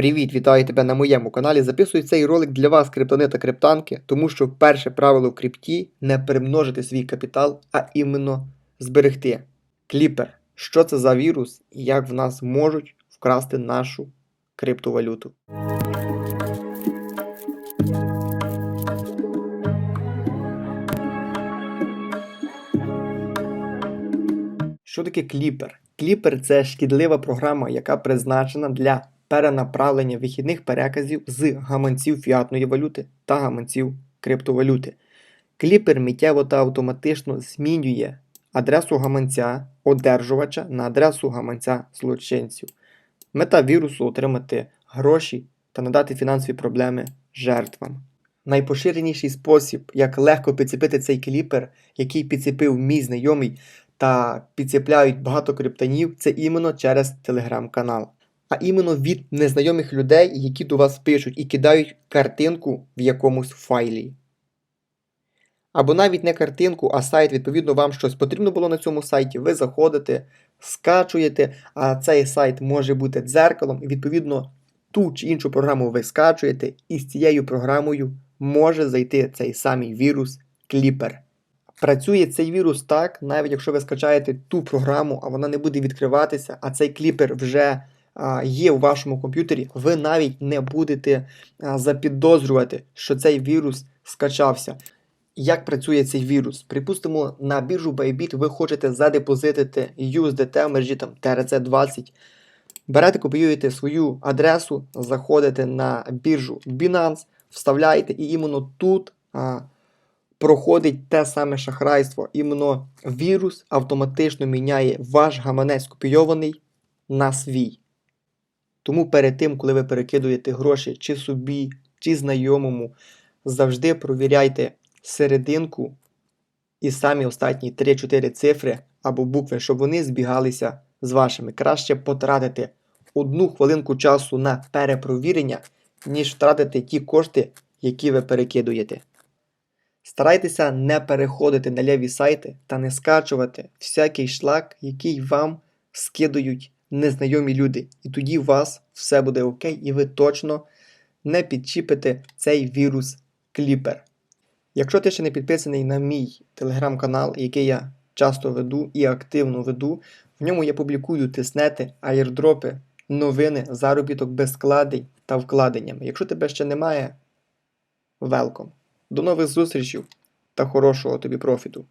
Привіт, вітаю тебе на моєму каналі. Записую цей ролик для вас, криптони та криптанки, тому що перше правило в крипті не перемножити свій капітал, а іменно зберегти. Кліпер. Що це за вірус і як в нас можуть вкрасти нашу криптовалюту? Що таке кліпер? Кліпер це шкідлива програма, яка призначена для перенаправлення вихідних переказів з гаманців фіатної валюти та гаманців криптовалюти. Кліпер миттєво та автоматично змінює адресу гаманця одержувача на адресу гаманця злочинців. Мета вірусу отримати гроші та надати фінансові проблеми жертвам. Найпоширеніший спосіб, як легко підцепити цей кліпер, який підцепив мій знайомий та підцепляють багато криптонів, це іменно через телеграм-канал. А іменно від незнайомих людей, які до вас пишуть і кидають картинку в якомусь файлі. Або навіть не картинку, а сайт, відповідно, вам щось потрібно було на цьому сайті. Ви заходите, скачуєте, а цей сайт може бути дзеркалом, і відповідно ту чи іншу програму ви скачуєте, і з цією програмою може зайти цей самий вірус Clipper. Працює цей вірус так, навіть якщо ви скачаєте ту програму, а вона не буде відкриватися, а цей кліпер вже є у вашому комп'ютері, ви навіть не будете запідозрювати, що цей вірус скачався. Як працює цей вірус? Припустимо, на біржу Bybit ви хочете задепозитити USDT в мережі там TRC20. Берете, копіюєте свою адресу, заходите на біржу Binance, вставляєте, і іменно тут а, проходить те саме шахрайство. Іменно вірус автоматично міняє ваш гаманець копійований на свій. Тому перед тим, коли ви перекидуєте гроші чи собі, чи знайомому, завжди провіряйте серединку і самі останні 3-4 цифри або букви, щоб вони збігалися з вашими. Краще потратити одну хвилинку часу на перепровірення, ніж втратити ті кошти, які ви перекидуєте. Старайтеся не переходити на ліві сайти та не скачувати всякий шлак, який вам скидують незнайомі люди. І тоді у вас все буде окей, і ви точно не підчіпите цей вірус кліпер. Якщо ти ще не підписаний на мій телеграм-канал, який я часто веду і активно веду, в ньому я публікую тиснети, аєрдропи, новини, заробіток без складень та вкладеннями. Якщо тебе ще немає, велком. До нових зустрічей та хорошого тобі профіту!